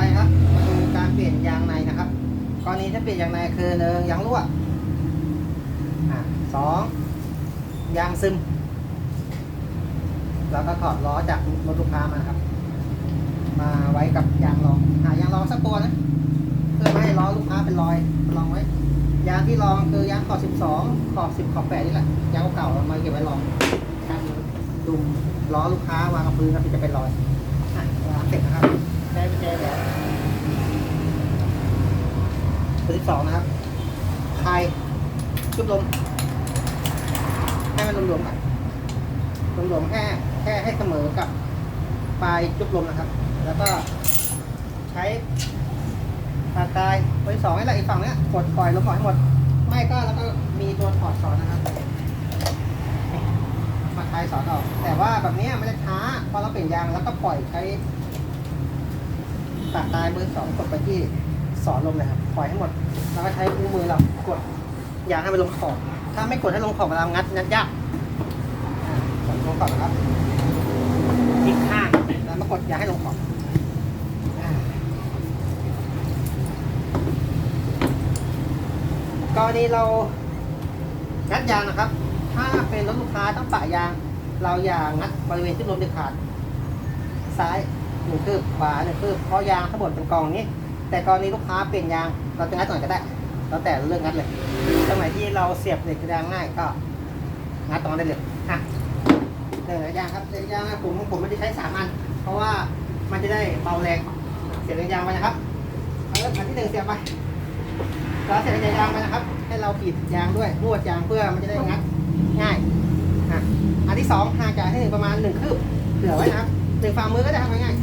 ไปครับมาดูการเปลี่ยนยางในนะครับ กรณีถ้าเปลี่ยนยางในคือหนึ่งยางรั่วอะสองยางซึม แล้วก็ถอดล้อจากรถลูกค้ามาครับ มาไว้กับยางรองหายางรองสักตัวนะเพื่อไม่ให้ล้อลูกค้าเป็นรอยลองไว้ ยางที่รองคือยางขอบ 12 ขอบ 10 ขอบ8นี่แหละยางเก่าๆเรามาเก็บไว้รองกันดุมล้อลูกค้าวางกับพื้นครับจะเป็นรอยอะวางเสร็จนะครับได้กุญแจแหวน ตัวที่สองนะครับคลายชุบลมให้มันรวมๆกันรวมๆแค่แค่ให้เสมอกับปลายจุบลมนะครับ แล้วก็ใช้ปากกายตัวที่สองนี่แหละอีกฝั่งเนี้ยกดปล่อยลมปล่อยให้หมด ไม่ก็แล้วก็มีตัวถอดสอนนะครับมาคลายสอนออก แต่ว่าแบบนี้ยมันจะช้าพอเราเปลี่ยนยางแล้วก็ปล่อยใช้ปากกายเบอร์สองกดไปที่ สอนลมเลยครับปล่อยให้หมด แล้วก็ใช้คู่มือเรากดยางให้มันลงขอบ ถ้าไม่กดให้ลงขอบเวลางัดงัดยากอ่ากดลงขอบนะครับอีกข้างแล้วมากดยางให้ลงขอบอ่ากรณีเรางัดยางนะครับ ถ้าเป็นรถลูกค้าต้องปะยาง เราอย่างัดบริเวณที่ลมเด็ดขาด ซ้ายหนึ่งคืบขวาหนึ่งคืบเพราะยางทั้งหมดเป็นกองนี้ แต่กรณีลูกค้าเปลี่ยนยางเราจะงัดตรงไหนก็ได้ แล้วแต่เรื่องงัดเลยสมัยที่เราเสียบเหล็กยางง่ายก็งัดตรงนั้นได้เลยอะเหล็กยางครับเหล็กยางผมผมไม่ได้ใช้สามอัน เพราะว่ามันจะได้เบาแรงเสียบเหล็กยางไปนะครับเอาละอันที่หนึ่งเสียบไปแล้วเสียบเหล็กยางไปนะครับ ให้เราปิดยางด้วยนวดยางเพื่อมันจะได้งัดง่ายอะอันที่สองห่างจากที่หนึ่งประมาณหนึ่งคืบเหลือไว้นะครับหนึ่งฝ่ามือก็ได้ง่าย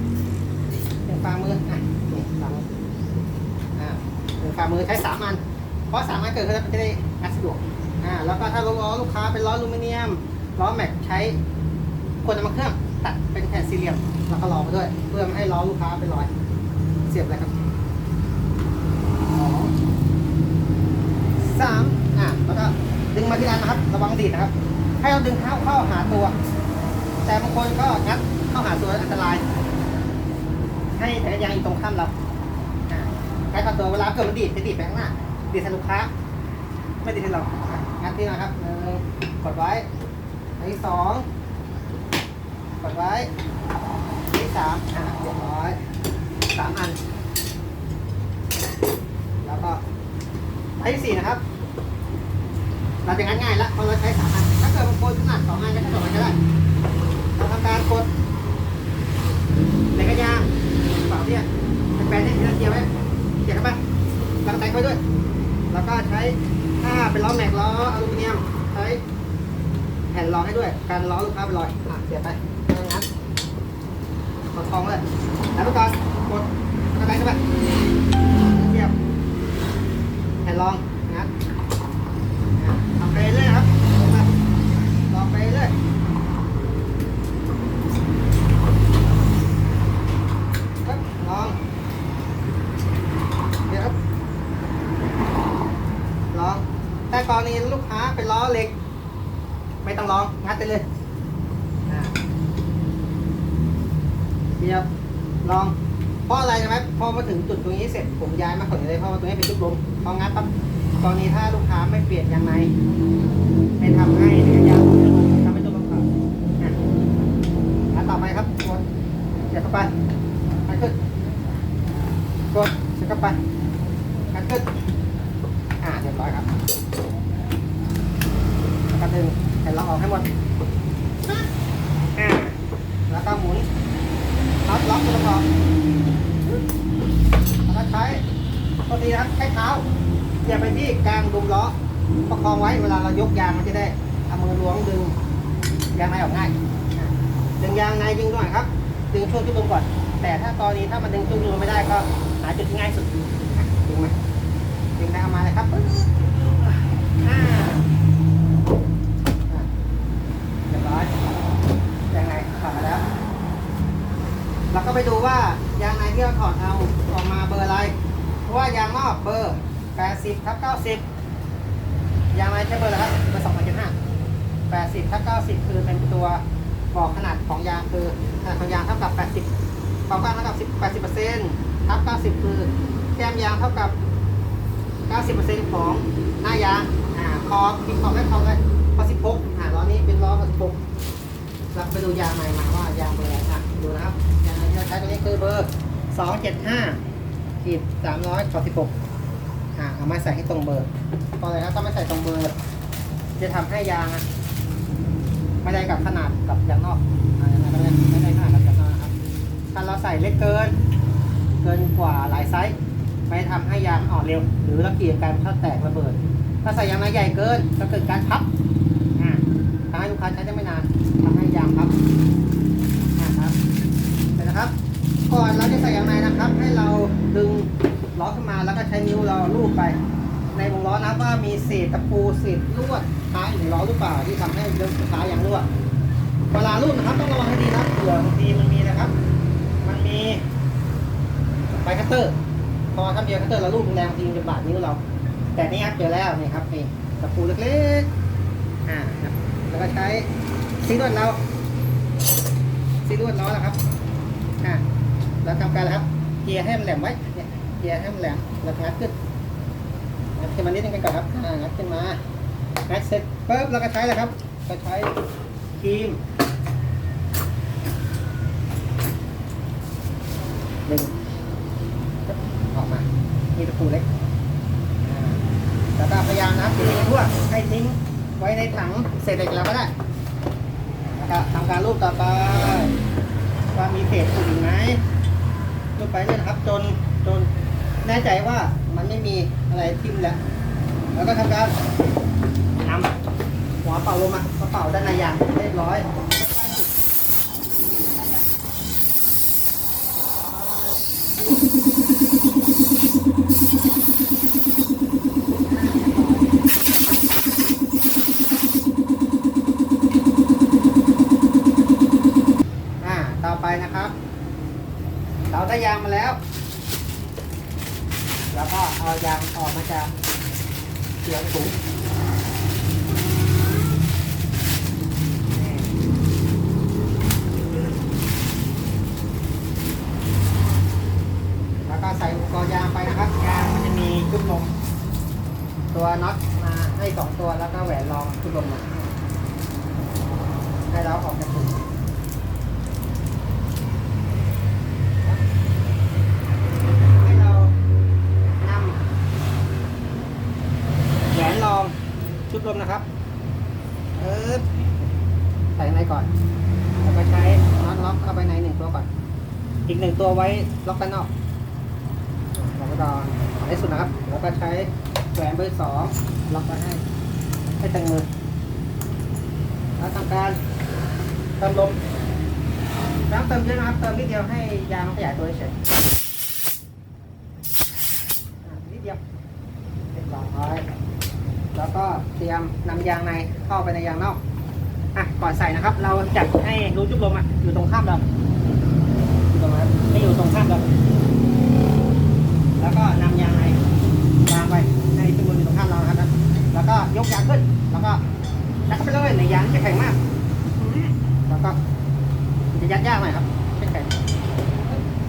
ๆหนึ่งฝ่ามืออะาหนึ่งฝ่ามือใช้สามอัน เพราะสามารถเกิดขึ้นแล้วจะได้งัดสะดวกอ่าแล้วก็ถ้าล้อลูกค้าเป็นล้ออลูมิเนียมล้อแม็กใช้คนนำมันเครื่องตัดเป็นแผ่นสี่เหลี่ยมแล้วก็รองไปด้วย เพื่อไม่ให้ล้อลูกค้าเป็นรอย เสียบเลยครับสองสามอ่าแล้วก็ดึงมาที่อันนะครับ ระวังดีดนะครับ ให้เราดึงเข้าเข้าหาตัว แต่บางคนก็งัดเข้าหาตัวอันตราย ให้แถวยางอยู่ตรงข้ามเรา ใช้กับตัวเวลาเกิดมันดีดไปดีดไปข้างหน้าดีดใส่ลูกค้าไม่ดีดให้เราอะงัดที่นะครับหนึ่งกดไว้อันที่สองกดไว้อันที่สามอะเรียบร้อยสามอัน แล้วก็อันที่สี่นะครับ เราจะงัดง่ายละเพราะเราใช้สามอันถ้าเกิดบางคนถนัดสองอันก็ใช้สองอันก็ได้เราทำการกดเหล็กกระยางเปล่าเนี่ยแปลนเนี่ยที่เราเกียร์ไว้ เกียร์เข้าไปแล้วก็แตะเข้าด้วย แล้วก็ใช้ถ้าเป็นล้อแม็กล้ออลูมิเนียมใช้แผ่นรองให้ด้วย การล้อลูกค้าเป็นรอยอะเสียบไปแล้วงัดกดทองเลยแล้วก็กดล้วก็แตะเข้าไปเสียบแผ่นรองงัดอะทำไปเรื่อยๆครับมาลองไปเรื่อยครับลองเดี๋ยวครับ ลอง แต่กรณีลูกค้าเป็นล้อเหล็ก ไม่ต้องลอง งัดไปเลยอ่า เดียวลองเพราะอะไรใช่ไหมพอมาถึงจุดตรงนี้เสร็จผมย้ายมาขนเลยเพราะว่าตรงนี้เป็นจุดลมพองัดปั๊บกรณีถ้าลูกค้าไม่เปลี่ยนยางในไม่ทำให้เนื้อยางทำให้จุดลมขาดอะงัดต่อไปครับกดเสียบเข้าไปงัดขึ้นกดเสียบเข้าไปงัดขึ้นอ่าเรียบร้อยครับแล้วก็ดึงแผ่นรองออกให้หมดอ่าแล้วก็หมุน น็อตล็อกตัวประกอบแล้วใช้ตัวนี้นะครับใช้เท้าเหยียบไปที่กลางดุมล้อ ประคองไว้เวลาเรายกยางมันจะได้เอามือล้วงดึงยางในออกง่ายดึงยางในดึงหน่อยครับ ดึงช่วงที่ลมก่อน แต่ถ้ากรณีถ้ามันดึงช่วงที่ลมไม่ได้ก็หาจุดที่ง่ายสุดดึงไหมดึงได้ออกมาเลยครับปึ๊บอ่าอะเรียบร้อยยังไงถอดมาแล้ว เราก็ไปดูว่ายางในที่เราถอดเอาออกมาเบอร์อะไร เพราะว่ายางนอกเบอร์ 80ทับ90ยางในใช้เบอร์อะไรครับเบอร์2.5 80ทับ90คือเป็นตัวบอกขนาดของยางคือขนาดของยางเท่ากับ80ความกว้างเท่ากับ10 80เปอร์เซ็นต์ทับ90คือแก้มยางเท่ากับ90%ของหน้ายางอ่าคอพิมพ์คอได้คอได้คอ16อ่าล้อนี้เป็นล้อคอ16เราไปดูยางใหม่มาว่ายางเบอร์อะไรอะดูนะครับยางที่เราใช้ตัวนี้คือเบอร์275ขีด300คอ16อ่าเอามาใส่ให้ตรงเบอร์เพราะอะไรครับถ้าไม่ใส่ตรงเบอร์ จะทำให้ยางอะไม่ได้กับขนาดกับยางนอกอ่าไม่ได้ไม่ได้ขนาดกับยางนอกนะครับ ถ้าเราใส่เล็กเกิน เกินกว่าหลายไซส์ไม่ทำให้ยางอ่อนเร็ว หรือระเกียการเข้าแตกระเบิด ถ้าใส่ยางในใหญ่เกินก็เกิดการพับอ่าทำให้ลูกค้าใช้ได้ไม่นานทำให้ยางพับนะครับเสร็จนะครับ ก่อนเราจะใส่ยางในนะครับ ให้เรา ช้นิ้วเราลูบไป ในวงล้อนะว่ามีเศษตะปูเศษลวดท้ายอยู่ในล้อหรือเปล่าที่ทำให้เรื่องท้ายยางรั่วเวลาลูบนะครับต้องระวังให้ดีนะเผื่อบางทีมันมีนะครับ มันมีไฟคัตเตอร์พอทำเดียวคัตเตอร์เราลูบแรงบางทีมันจะบาดนิ้วเรา แต่นี่ครับเจอแล้วนี่ครับนี่ตะปูเล็กๆอ่าครับแล้วก็ใช้ซีลวดเราซีลวดล้อนะครับอ่าเราทำการแล้วครับเกียร์ให้มันแหลมไว้ เบียเกียร์ให้มันแหลมแล้วงัดขึ้นงัดขึ้นมานิดนึงกันก่อนครับงัดขึ้นมางัดเสร็จปุ๊บเราก็ใช้แล้วครับ ก็ใช้ครีมหนึ่งออกมา มีตะปูเล็ก อ่า แล้วก็พยายามนะครับทีนี้ทั่วให้ทิ้งไว้ในถังเศษเหล็กเราก็ได้แล้วก็ทำการรูปต่อไป ว่ามีเศษฝุ่นอีกไหมรูปไปเรื่อยนะครับ จนจนแน่ใจว่ามันไม่มี อะไรทิ่มแล้ว แล้วก็ทำการนำหัวเป่าลงมากระเป๋าด้านในยางเรียบร้อยอ่าต่อไปนะครับ เราได้ยางมาแล้ว แล้วก็เอายางออกมาจากเสียงถุงแล้วก็ใส่อุปกรณ์ยางไปนะครับ ยางมันจะมีจุดลม ตัวน็อตมาให้สองตัวแล้วก็แหวนรองจุดลมมาให้เราออกจากถุง ให้เรานำแหวนรอง ชุดลมนะครับ เออใส่ในก่อนแล้วก็ใช้น็อตล็อกเข้าไปในหนึ่งตัวก่อน อีกหนึ่งตัวไว้ล็อกด้านนอกเราก็ดอนในสุดนะครับ แล้วก็ใช้แหวนเบอร์สองล็อกไว้ให้ ให้ตึงมือ แล้วทำการเติมลมน้ำเติมเยอะนะครับ เติมนิดเดียวให้ยางมันขยายตัวเฉย อ่านิดเดียวเรียบร้อยแล้วก็เต รียมนำยางในเข้าไปในยางนอกอะก่อนใส่นะครับ เราจัดให้รูจุบลมอะอยู่ตรงข้ามเราอยู่ตรงนั้นให้อยู่ตรงข้ามเราแล้วก็นำยางในวางไปในจุบลมอยู่ตรงข้ามเรานะครับ แล้วก็ยกยางขึ้น แล้วก็ยัดเข้าไปเลยในยางจะแข็งมาก แล้วก็จะยัดยากหน่อยครับไม่แข็ง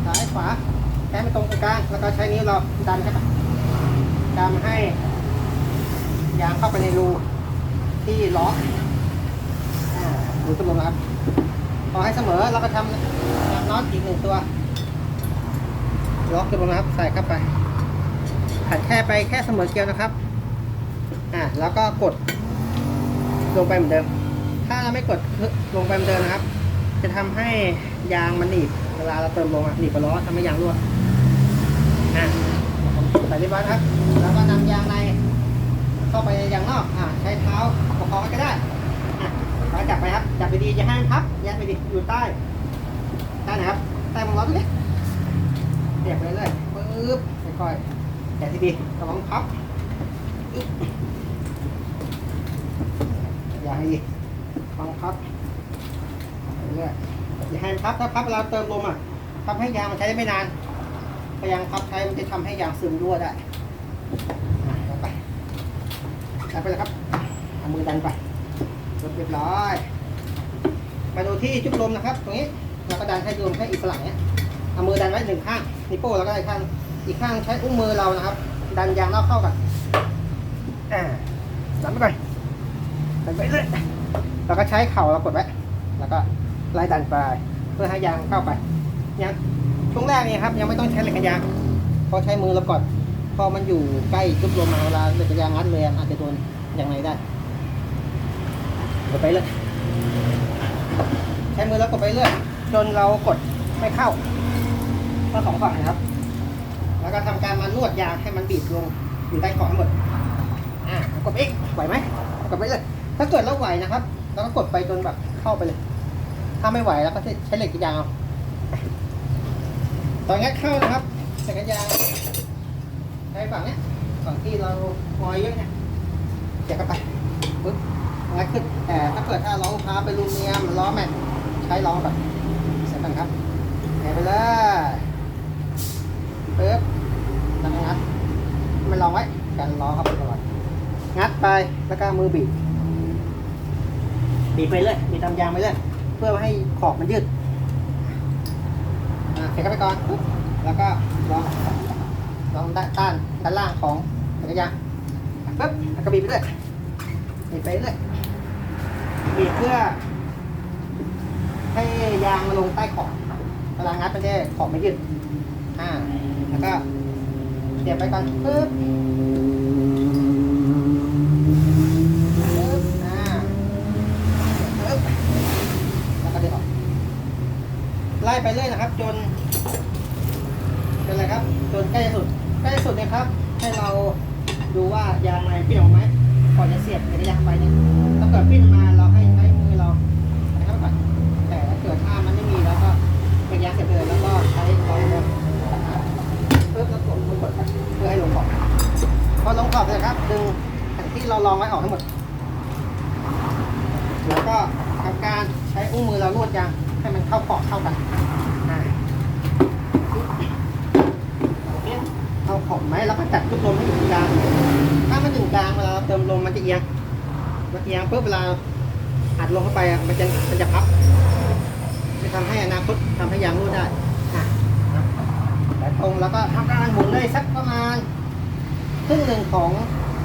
ซ้ายขวาแก้ไม่ตรงกลางแล้วก็ใช้นิ้วเราดันเข้าไปดันให้ ยางเข้าไปในรูที่ล้ออ่ารูตรงนะครับพอให้เสมอเราก็ทำน็อตอีกหนึ่งตัว ล็อกตัวนะครับ ใส่เข้าไปผัดแค่ไปแค่เสมอเกลียวนะครับ อ่าแล้วก็กดลงไปเหมือนเดิม ถ้าเราไม่กดลงไปเหมือนเดิมนะครับ จะทำให้ยางมันหนีบ เวลาเราเติมลงอะหนีบกับล้อทำให้ยางรั่วอะใส่เรียบร้อยนครับ แล้วก็นำยางใน เข้าไปในยางนอกอะใช้เท้าประคองก็ได้อะแล้วจับไปครับ จับไปดีอย่าให้มันพับยัดไปดีอยู่ใต้ใต้นะครับใต้วงล้อตรงนี้เสียบไปเรื่อยปึ๊บค่อยๆแกะทีดีระวังพับอย่าให้ดีระวังพับเรื่อยอย่าให้มันพับถ้าพับเราเติมลมอะทำให้ยางมันใช้ได้ไม่นานพยายามพับใช้มันจะทำให้ยางซึมรั่วได้ ดันไปเลยครับเอามือดันไปรถเรียบร้อย มาดูที่จุกลมนะครับ ตรงนี้เราก็ดันให้ลมให้อิสระเนี่ยเอามือดันไว้หนึ่งข้างนิ้วโป้งแล้วก็อีกข้างอีกข้างใช้อุ้งมือเรานะครับ ดันยางเล่าเข้ากันอ่าดันไปก่อนดันไปเรื่อยแล้วก็ใช้เข่าเรากดไว้แล้วก็ไล่ดันไปเพื่อให้ยางเข้าไปยังช่วงแรกนี่ครับ ยังไม่ต้องใช้เหล็กกระยางเพราะใช้มือเรากด พอมันอยู่ใกล้จุดลมมาเวลาเด็กกระยางงัดเลยอาจจะโดนอย่างไรได้กดไปเลยใช้มือแล้วกดไปเรื่อยจนเรากดไม่เข้าทั้งสองฝั่งนะครับ แล้วก็ทำการมานวดยางให้มันบีบลงอยู่ใต้เกาะทั้งหมดอ่ากดไปอีกไหวไหมกดไปเลยถ้าเกิดเราไหวนะครับเราก็กดไปจนแบบเข้าไปเลย ถ้าไม่ไหวแล้วก็ใช้เหล็กยางเอาตอนงัดเข้านะครับเหล็กยาง ช้ฝั่งเนี้ยฝั่งที่เรางอยเยอะเนี่ยเสียบเข้าไปปึ๊บงัดขึ้นแต่ถ้าเกิดถ้าล้อลูกค้าเป็นอลูมิเนียมล้อแม็กใช้ล้อแบบเสียบกันครับแหไปเลยปึ๊บแล้วงัดไม่ลองไว้กันล้อเข้าไปก่อนงัดไปแล้วก็มือบีบบีบไปเรื่อยบีบตามยางไปเรื่อยเพื่อให้ขอบมันยืดอ่าเสร็จเข้าไปก่อนปุ๊บแล้วก็ล้อ ลองด้านด้านด้านล่างของจักรยานปุ๊บแล้วก็บีบไปเรื่อยบีบไปเรื่อยบีบเพื่อ ให้ยางมันลงใต้ขอบเวลางัดมันจะขอบไม่ยืดอ่าแล้วก็เสียบไปก่อนปุ๊บปุ๊บอ่าปึ๊บแล้วก็ดึงอไล่ไปเรื่อยนะครับ จน จนอะไรครับจนใกล้สุดใกล้สุดนี่ยครับ ให้เราดูว่ายางในปิ้นออกไหมก่อนจะเสียบในระยะไปเนี่ยถ้าเกิดปิ้นมาเราให้ใช้มือเราให้เข้าไปก่อนแต่ถ้าเกิดถ้ามันไม่มีแล้วก็เป็นยางเสียบเลยแล้วก็ใช้รอยเดิมปึ๊บแล้วกดกดเพื่อให้ลงขอบพอลงขอบเสร็จครับดึงแผ่นที่เราลองไว้ออกทั้งหมดแล้วก็ทำการใช้อุ้งมือเรานวดยางให้มันเข้าเกาะเข้ากันอ่าเนี่ยเข้าขอบไหมแล้วก็จัดลูกลมให้อยู่ตรงกลาง ถ้ามันอยู่กลางเวลาเราเติมลมมันจะเอียงมันเอียงปุ๊บเวลาอัดลมเข้าไปอะมันจะมันจะพับจะทำให้อนาคตทำให้ยางรูดได้อะแต่ตรงแล้วก็ทำการหมุนได้สักประมาณครึ่งหนึ่งของ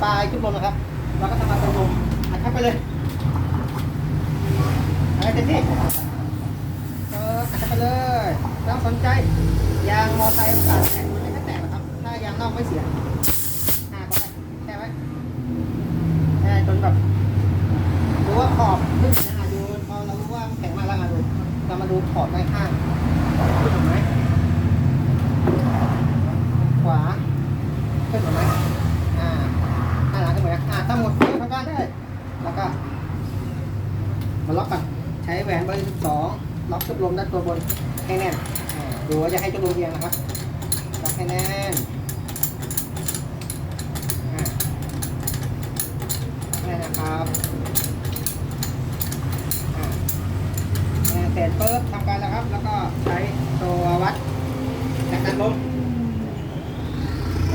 ปลายจุดลมนะครับ แล้วก็ทำการติมลมอัดเข้าไปเลยอะไรเต็มที่เออหัดไปเลยต้องสนใจยางมอไซค์โอกาสแตกไม่ก็แตกหรอกครับ ถ้ายางนอกไม่เสียอ่าก็ได้แค่ไว้แค่ จนแบบดูว่าขอบขึ้นนะอะดูพอเรารู้ว่ามันแข็งมากแล้วอะดูเรามาดูขอบด้านข้างขึ้นถูกไหมขวาขึ้นถูกไหมอ่าข้างหลังขึ้นไหมอ่าถ้าหมดฟิวทำการได้แล้วก็มาล็อกกันใช้แหวนเบอร์สิบสองล็อกจุดลมด้านตัวบนให้แน่นดูว่าจะให้จุดลมเอียงนะครับล็อกให้แน่นอ่าแนะครับเสร็จปุ๊บทำการแล้วครับ แล้วก็ใช้ตัววัดแรงดันลม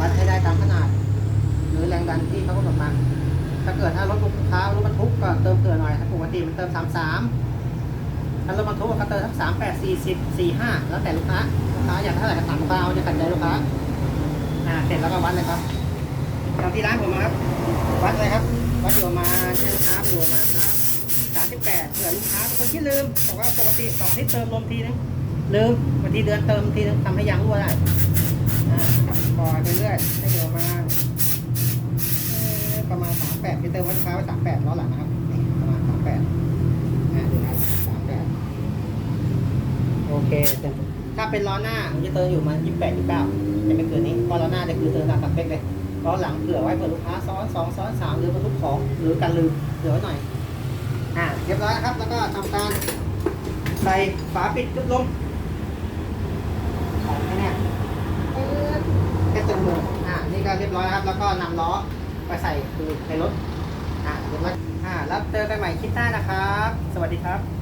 วัดให้ได้ตามขนาด หรือแรงดันที่เขากำหนดมาถ้าเกิดถ้ารถลูกค้ารถบรรทุกก็เติมเผื่อหน่อยถ้าปกติมันเติม33ถ้ารถบรรทุกก็เติมทั้ง3 8 40 45แล้วแต่ลูกค้าลูกค้าอยากได้เท่าไหร่ก็ตามลูกค้าเอาจะขัดใจลูกค้าอ่าเสร็จแล้วก็วัดเลยครับตามที่ร้านผมครับ วัดเลยครับ วัดอยู่ประมาณใช้ลูกค้าอยู่ประมาณครับ38เผื่อลูกค้าเป็นคนที่ลืมบอกว่าปกติสองอที่เติมลมทีนึงลืมบางทีเดือนเติมทีนึงทำให้ยางรั่วได้อ่าปล่อยไปเรื่อยให้อยู่ประมาประมาณ38ที่เติมวัดค้าไว้38ล้อหลังนะครับประมาณ38อ่าดูนะ38โอเคเต็มถ้าเป็นล้อหน้าผมจะเติมอยู่มา28 29จะไม่เกินนี้พราะล้อหน้าเนี่ยคือเติมตามสเปคเลย ล้อหลังเผื่อไว้เผื่อลูกค้าซ้อน2ซ้อน3หรือบรรทุกของหรือการลืมเหลือไว้หน่อย อ่าเรียบร้อยนะครับ แล้วก็ทำการใส่ฝาปิดจุดลมของแค่นี้แค่ตึงมืออ่านี่ก็เรียบร้อยแล้วครับ แล้วก็นำล้อไปใส่คือในรถอ่าเรียบร้อยอ่าแล้วเจอกันใหม่คลิปหน้านะครับ สวัสดีครับ